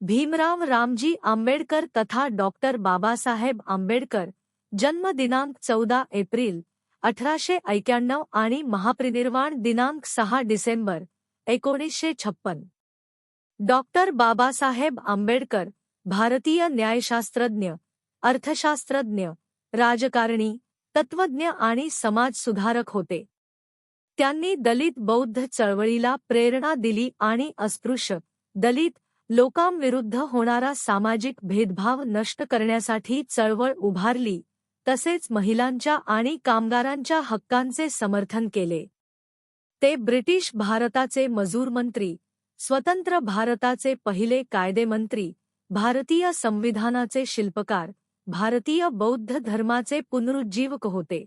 भीमराव रामजी आंबेडकर तथा डॉक्टर बाबासाहेब आंबेडकर जन्म दिनांक चौदा एप्रिल अठराशे एक्याण्णव आणि महापरिनिर्वाण दिनांक सहा डिसेंबर एकोणीसशे छप्पन. डॉक्टर बाबासाहेब आंबेडकर भारतीय न्यायशास्त्रज्ञ अर्थशास्त्रज्ञ राजकारणी तत्वज्ञ आणि समाजसुधारक होते. त्यांनी दलित बौद्ध चळवळीला प्रेरणा दिली आणि अस्पृश्य दलित लोकांविरुद्ध होणारा सामाजिक भेदभाव नष्ट करण्यासाठी चळवळ उभारली तसेच महिलांच्या आणि कामगारांच्या हक्कांचे समर्थन केले. ते ब्रिटिश भारताचे मजूर मंत्री स्वतंत्र भारताचे पहिले कायदेमंत्री भारतीय संविधानाचे शिल्पकार भारतीय बौद्ध धर्माचे पुनरुज्जीवक होते.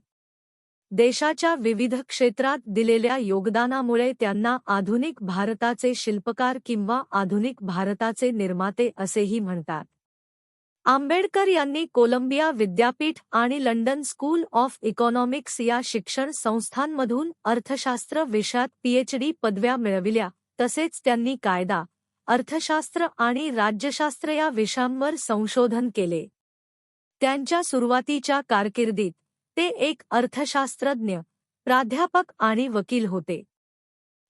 देशाच्या विविध क्षेत्रात दिलेल्या योगदानामुळे त्यांना आधुनिक भारताचे शिल्पकार किंवा आधुनिक भारताचे निर्माते असेही म्हणतात. आंबेडकर यांनी कोलंबिया विद्यापीठ आणि लंडन स्कूल ऑफ इकॉनॉमिक्स या शिक्षण संस्थांमधून अर्थशास्त्र विषयात पीएचडी पदव्या मिळविल्या तसेच त्यांनी कायदा अर्थशास्त्र आणि राज्यशास्त्र या विषयांवर संशोधन केले. त्यांच्या सुरुवातीच्या कारकिर्दीत ते एक अर्थशास्त्रज्ञ प्राध्यापक आणि वकील होते.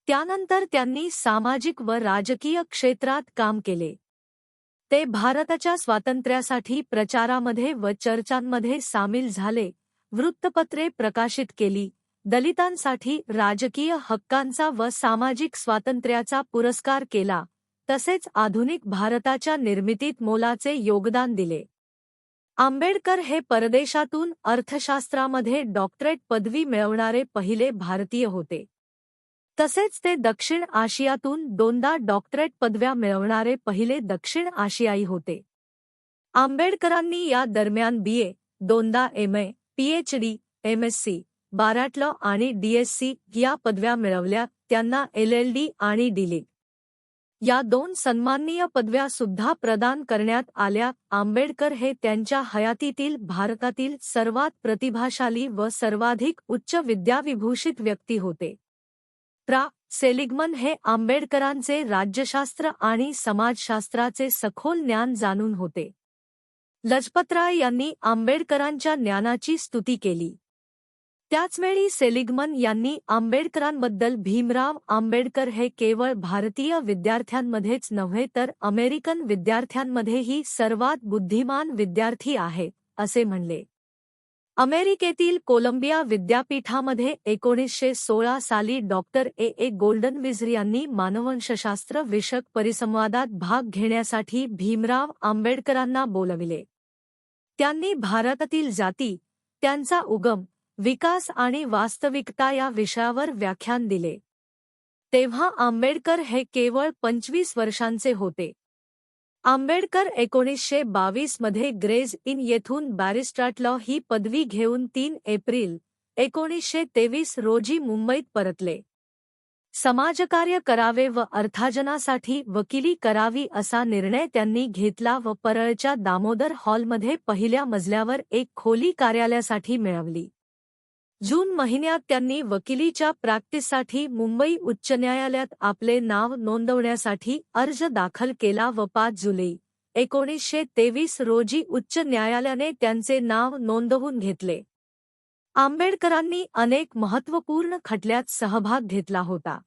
त्यानंतर त्यांनी सामाजिक व राजकीय क्षेत्रात काम केले. ते भारताच्या स्वातंत्र्यासाठी प्रचारामध्ये व चर्चांमध्ये सामील झाले वृत्तपत्रे प्रकाशित केली दलितांसाठी राजकीय हक्कांचा व सामाजिक स्वातंत्र्याचा पुरस्कार केला तसेच आधुनिक भारताच्या निर्मितीत मोलाचे योगदान दिले. आंबेडकर हे परदेशातून अर्थशास्त्रामध्ये डॉक्टरेट पदवी मिळवणारे पहिले भारतीय होते. तसेच ते दक्षिण आशियातून दोनदा डॉक्टरेट पदव्या मिळवणारे पहिले दक्षिण आशियाई होते. आंबेडकरांनी या दरम्यान बीए दोनदा एमए पीएचडी एमएससी बाराटलॉ आणि डीएससी या पदव्या मिळवल्या त्यांना एलएलडी आणि डिली या दोन सन्माननीय पदव्या सुद्धा प्रदान करण्यात आल्या. आंबेडकर हे त्यांच्या हयातीतील भारतातील सर्वात प्रतिभाशाली व सर्वाधिक उच्च विद्याविभूषित व्यक्ती होते. प्रा. सेलिग्मन हे आंबेडकरांचे राज्यशास्त्र आणि समाजशास्त्राचे सखोल ज्ञान जाणून होते. लजपतराय यांनी आंबेडकरांच्या ज्ञानाची स्तुती केली. त्याचवेळी सेलिग्मन यांनी आंबेडकरांबद्दल भीमराव आंबेडकर हे केवळ भारतीय विद्यार्थ्यांमध्येच नव्हे तर अमेरिकन विद्यार्थ्यांमध्येही सर्वात बुद्धिमान विद्यार्थी आहे असे म्हणले. अमेरिकेतील कोलंबिया विद्यापीठामध्ये एकोणीसशे सोळा साली डॉक्टर ए. ए. गोल्डनविझर यांनी मानववंशशास्त्र विषयक परिसंवादात भाग घेण्यासाठी भीमराव आंबेडकरांना बोलविले. त्यांनी भारतातील जाती त्यांचा उगम विकास आणि वास्तविकता या विषयावर व्याख्यान दिले. तेव्हा आंबेडकर हे केवळ पंचवीस वर्षांचे होते. आंबेडकर एकोणीसशे बावीसमध्ये ग्रेज इन येथून बॅरिस्ट्राट लॉ ही पदवी घेऊन तीन एप्रिल एकोणीसशे तेवीस रोजी मुंबईत परतले. समाजकार्य करावे व अर्थार्जनासाठी वकिली करावी असा निर्णय त्यांनी घेतला व परळच्या दामोदर हॉलमध्ये पहिल्या मजल्यावर एक खोली कार्यालयासाठी मिळवली जून महिन्यात त्यांनी वकिलीच्या प्रॅक्टिससाठी मुंबई उच्च न्यायालयात आपले नाव नोंदवण्यासाठी अर्ज दाखल केला व पाच जुलै एकोणीसशे तेवीस रोजी उच्च न्यायालयाने त्यांचे नाव नोंदवून घेतले. आंबेडकरांनी अनेक महत्त्वपूर्ण खटल्यात सहभाग घेतला होता.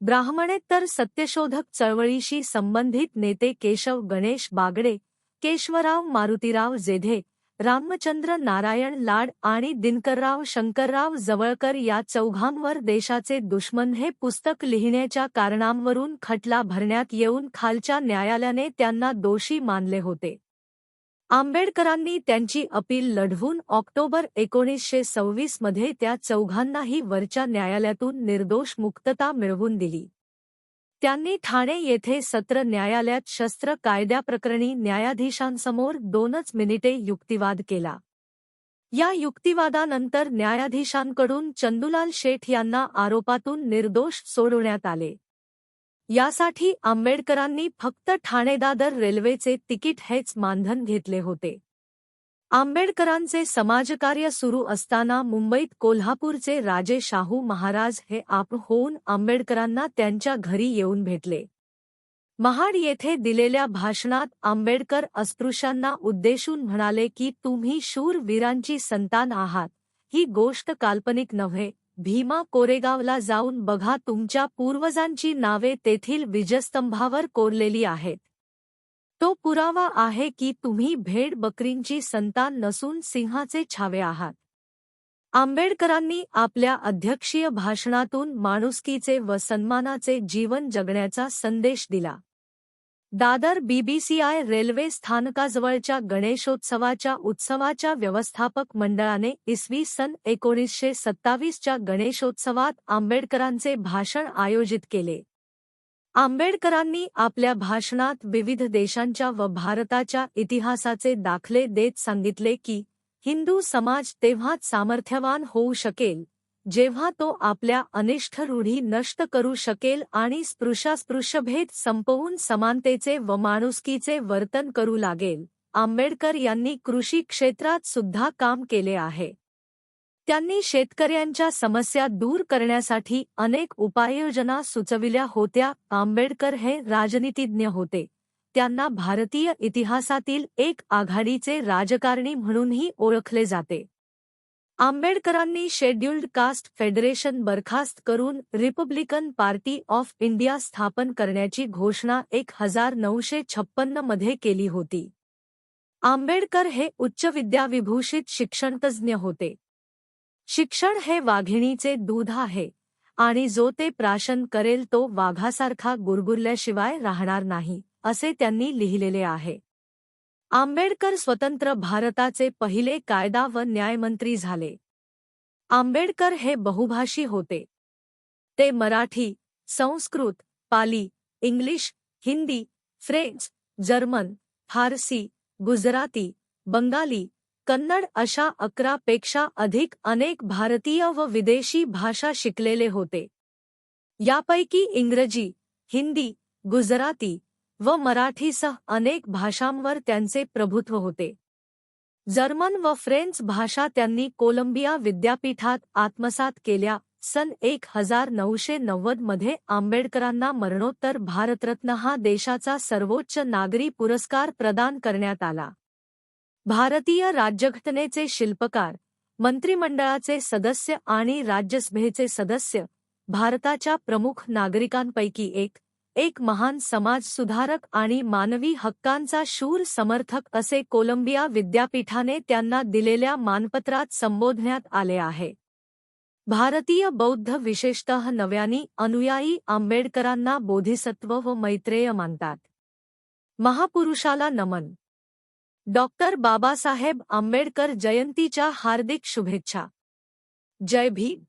ब्राह्मणेतर सत्यशोधक चळवळीशी संबंधित नेते केशव गणेश बागडे केशवराव मारुतीराव जेधे रामचंद्र नारायण लाड आणि दिनकरराव शंकरराव जवळकर या चौघांवर देशाचे दुश्मन हे पुस्तक लिहिण्याच्या कारणांवरून खटला भरण्यात येऊन खालच्या न्यायालयाने त्यांना दोषी मानले होते. आंबेडकरांनी त्यांची अपील लढवून ऑक्टोबर एकोणीसशे सव्वीसमध्ये त्या चौघांनाही वरच्या न्यायालयातून निर्दोष मुक्तता मिळवून दिली. त्यांनी ठाणे येथे सत्र न्यायालयात शस्त्र कायद्याप्रकरणी न्यायाधीशांसमोर दोनच मिनिटे युक्तिवाद केला. या युक्तिवादानंतर न्यायाधीशांकडून चंदुलाल शेठ यांना आरोपातून निर्दोष सोडवण्यात आले. यासाठी आंबेडकरांनी फक्त ठाणेदादर रेल्वेचे तिकीट हेच मानधन घेतले होते. आंबेडकरांचे समाजकार्य सुरू असताना मुंबईत कोल्हापूरचे राजे शाहू महाराज हे आप होऊन आंबेडकरांना त्यांच्या घरी येऊन भेटले. महाड येथे दिलेल्या भाषणात आंबेडकर अस्पृश्यांना उद्देशून म्हणाले की तुम्ही शूर वीरांची संतान आहात. ही गोष्ट काल्पनिक नव्हे. भीमा कोरेगावला जाऊन बघा तुमच्या पूर्वजांची नावे तेथील विजस्तंभावर कोरलेली आहेत. तो पुरावा आहे की तुम्ही भेड बकरींची संतान नसून सिंहाचे छावे आहात. आंबेडकरांनी आपल्या अध्यक्षीय भाषणातून माणुसकीचे व सन्मानाचे जीवन जगण्याचा संदेश दिला. दादर बीबीसीआय रेल्वे स्थानकाजवळच्या गणेशोत्सवाच्या उत्सवाच्या व्यवस्थापक मंडळाने इसवी सन एकोणीसशे सत्तावीसच्या गणेशोत्सवात आंबेडकरांचे भाषण आयोजित केले. आंबेडकरांनी आपल्या भाषणात विविध देशांच्या व भारताच्या इतिहासाचे दाखले देत सांगितले की हिंदू समाज तेव्हाच सामर्थ्यवान होऊ शकेल जेव्हा तो आपल्या अनिष्ठ रूढी नष्ट करू शकेल आणि स्पृशास्पृशभेद संपवून समानतेचे व माणुसकीचे वर्तन करू लागेल. आंबेडकर यांनी कृषी क्षेत्रात सुद्धा काम केले आहे. त्यांनी शेतकऱ्यांच्या समस्या दूर करण्यासाठी अनेक उपाययोजना सुचविल्या होत्या. आंबेडकर हे राजनीतिज्ञ होते. त्यांना भारतीय इतिहासातील एक आघाडीचे राजकारणी म्हणूनही ओळखले जाते. आंबेडकरांनी शेड्युल्ड कास्ट फेडरेशन बरखास्त करून रिपब्लिकन पार्टी ऑफ इंडिया स्थापन करण्याची घोषणा एक हजार नऊशे छप्पन्नमध्ये केली होती. आंबेडकर हे उच्च विद्याविभूषित शिक्षणतज्ज्ञ होते. शिक्षण हे वाघिणीचे दूध आहे आणि जो ते प्राशन करेल तो वाघासारखा गुरगुरल्याशिवाय राहणार नाही असे त्यांनी लिहिलेले आहे. आंबेडकर स्वतंत्र भारताचे पहिले कायदा व न्यायमंत्री झाले. आंबेडकर हे बहुभाषी होते. ते Marathi Sanskrit Pali English Hindi French German Farsi Gujarati Bengali Kannada अशा अकरापेक्षा अधिक अनेक भारतीय व विदेशी भाषा शिकलेले होते. यापैकी इंग्रजी हिंदी गुजराती व मराठीसह अनेक भाषांवर त्यांचे प्रभुत्व होते. जर्मन व फ्रेंच भाषा त्यांनी कोलंबिया विद्यापीठात आत्मसात केल्या सन एक हजार नऊशे नव्वदमध्ये आंबेडकरांना मरणोत्तर भारतरत्न हा देशाचा सर्वोच्च नागरी पुरस्कार प्रदान करण्यात आला. भारतीय राज्यघटनेचे शिल्पकार मंत्रिमंडळाचे सदस्य आणि राज्यसभेचे सदस्य भारताच्या प्रमुख नागरिकांपैकी एक एक महान समाजसुधारक आणि मानवी हक्कांचा शूर समर्थक असे कोलंबिया विद्यापीठाने त्यांना दिलेल्या मानपत्रात संबोधण्यात आले आहे. भारतीय बौद्ध विशेषतः नव्यानी अनुयायी आंबेडकरांना बोधिसत्व व मैत्रेय मानतात. महापुरुषाला नमन डॉक्टर बाबासाहेब आंबेडकर जयंतीच्या हार्दिक शुभेच्छा. जय भीम.